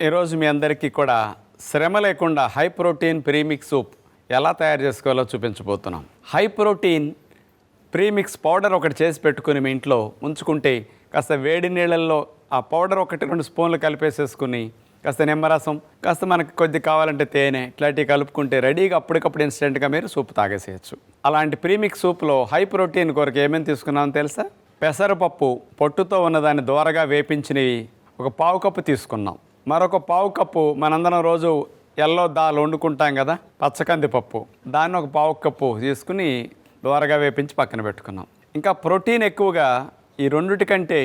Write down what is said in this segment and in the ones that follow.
ఈరోజు మీ అందరికీ కూడా శ్రమ లేకుండా హై ప్రోటీన్ ప్రీమిక్స్ సూప్ ఎలా తయారు చేసుకోవాలో చూపించబోతున్నాం. హై ప్రోటీన్ ప్రీమిక్స్ పౌడర్ ఒకటి చేసి పెట్టుకుని మీ ఇంట్లో ఉంచుకుంటే కాస్త వేడి నీళ్ళల్లో ఆ పౌడర్ ఒకటి రెండు స్పూన్లు కలిపేసేసుకుని కాస్త నిమ్మరసం కాస్త మనకి కొద్ది కావాలంటే తేనె ఇట్లాంటివి కలుపుకుంటే రెడీగా అప్పటికప్పుడు ఇన్స్టెంట్గా మీరు సూప్ తాగేసేయచ్చు. అలాంటి ప్రీమిక్స్ సూప్లో హై ప్రోటీన్ కొరకు ఏమేమి తీసుకున్నామో తెలుసా? పెసరపప్పు పొట్టుతో ఉన్నదాన్ని దోరగా వేపించినవి ఒక పావు కప్పు తీసుకున్నాం. మరొక పావు కప్పు మనందరం రోజు ఎల్లో దాల్ వండుకుంటాం కదా పచ్చకంది పప్పు దాన్ని ఒక పావు కప్పు తీసుకుని దోరగా వేపించి పక్కన పెట్టుకున్నాం. ఇంకా ప్రోటీన్ ఎక్కువగా ఈ రెండిటి కంటే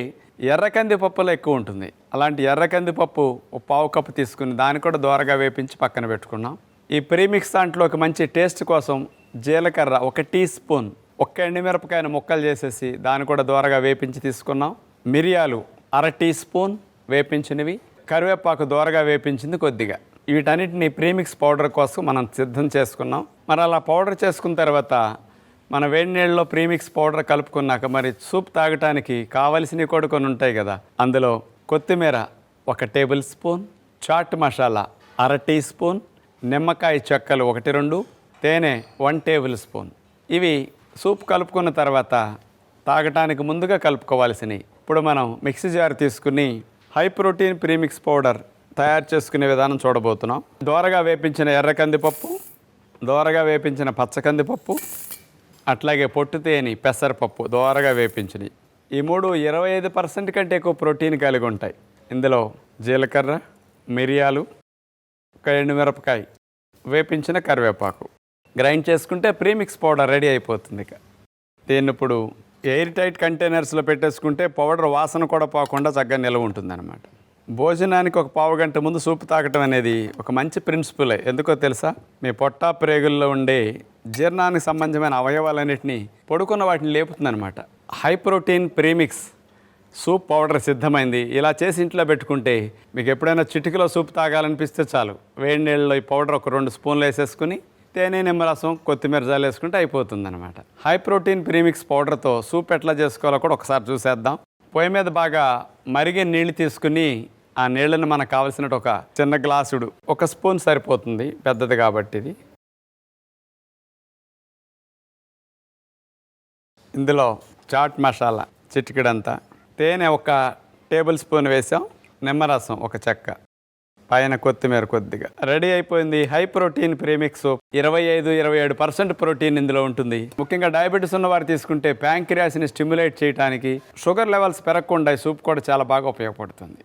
ఎర్రకంది పప్పులో ఎక్కువ ఉంటుంది. అలాంటి ఎర్రకంది పప్పు ఒక పావు కప్పు తీసుకుని దాన్ని కూడా దోరగా వేపించి పక్కన పెట్టుకున్నాం. ఈ ప్రీమిక్స్ దాంట్లోకి మంచి టేస్ట్ కోసం జీలకర్ర ఒక టీ స్పూన్ ఒక్క ఎండుమిరపకాయను ముక్కలు చేసేసి దాన్ని కూడా దోరగా వేపించి తీసుకున్నాం. మిరియాలు అర టీ స్పూన్ వేపించినవి. కరివేపాకు దోరగా వేపించింది కొద్దిగా. వీటన్నిటిని ప్రీమిక్స్ పౌడర్ కోసం మనం సిద్ధం చేసుకున్నాం. మరి అలా పౌడర్ చేసుకున్న తర్వాత మన వేడి నీళ్ళలో ప్రీమిక్స్ పౌడర్ కలుపుకున్నాక మరి సూప్ తాగటానికి కావలసినవి కూడా కొన్ని ఉంటాయి కదా. అందులో కొత్తిమీర ఒక టేబుల్ స్పూన్ చాట్ మసాలా అర టీ స్పూన్ నిమ్మకాయ చెక్కలు ఒకటి రెండు తేనె వన్ టేబుల్ స్పూన్. ఇవి సూప్ కలుపుకున్న తర్వాత తాగటానికి ముందుగా కలుపుకోవాల్సినవి. ఇప్పుడు మనం మిక్సీ జార్ తీసుకుని హై ప్రోటీన్ ప్రీమిక్స్ పౌడర్ తయారు చేసుకునే విధానం చూడబోతున్నాం. దోరగా వేపించిన ఎర్ర కందిపప్పు దోరగా వేపించిన పచ్చ కందిపప్పు అట్లాగే పొట్టు తేని పెసరపప్పు దోరగా వేపించినవి. ఈ మూడు ఇరవై ఐదు పర్సెంట్ కంటే ఎక్కువ ప్రోటీన్ కలిగి ఉంటాయి. ఇందులో జీలకర్ర మిరియాలు ఒక ఎండుమిరపకాయ వేపించిన కరివేపాకు. గ్రైండ్ చేసుకుంటే ప్రీమిక్స్ పౌడర్ రెడీ అయిపోతుంది ఇక. దీన్ని ఇప్పుడు ఎయిర్ టైట్ కంటైనర్స్లో పెట్టేసుకుంటే పౌడర్ వాసన కూడా పోకుండా చక్కగా నిల్వ ఉంటుందన్నమాట. భోజనానికి ఒక పావు గంట ముందు సూపు తాగటం అనేది ఒక మంచి ప్రిన్సిపలే. ఎందుకో తెలుసా? మీ పొట్ట ప్రేగుల్లో ఉండే జీర్ణానికి సంబంధమైన అవయవాలన్నింటినీ పడుకున్న వాటిని లేపుతుందన్నమాట. High protein premix soup powder సిద్ధమైంది. ఇలా చేసి ఇంట్లో పెట్టుకుంటే మీకు ఎప్పుడైనా చిటికలో సూప్ తాగాలనిపిస్తే చాలు. వేడి నీళ్ళలో ఈ పౌడర్ ఒక రెండు స్పూన్లు వేసేసుకుని తేనె నిమ్మరసం కొత్తిమీర జాలు వేసుకుంటే అయిపోతుంది అనమాట హై ప్రోటీన్ ప్రీమిక్స్ పౌడర్తో సూప్ ఎట్లా చేసుకోవాలో కూడా ఒకసారి చూసేద్దాం. పొయ్యి మీద బాగా మరిగే నీళ్ళు తీసుకుని ఆ నీళ్ళని మనకు కావలసినట్టు ఒక చిన్న గ్లాసుడు ఒక స్పూన్ సరిపోతుంది పెద్దది కాబట్టి ఇది. ఇందులో చాట్ మసాలా చిటికెడంతా. తేనె ఒక టేబుల్ స్పూన్ వేసాం నిమ్మరసం ఒక చెక్క. పైన కొత్తిమీర కొద్దిగా. రెడీ అయిపోయింది హై ప్రోటీన్ ప్రీమిక్స్ సూప్. ఇరవై ఐదు ఇరవై ఏడు పర్సెంట్ ప్రోటీన్ ఇందులో ఉంటుంది. ముఖ్యంగా డయాబెటీస్ ఉన్న వారు తీసుకుంటే ప్యాంక్రియాస్ని స్టిమ్యులేట్ చేయడానికి షుగర్ లెవెల్స్ పెరగకుండా ఈ సూప్ కూడా చాలా బాగా ఉపయోగపడుతుంది.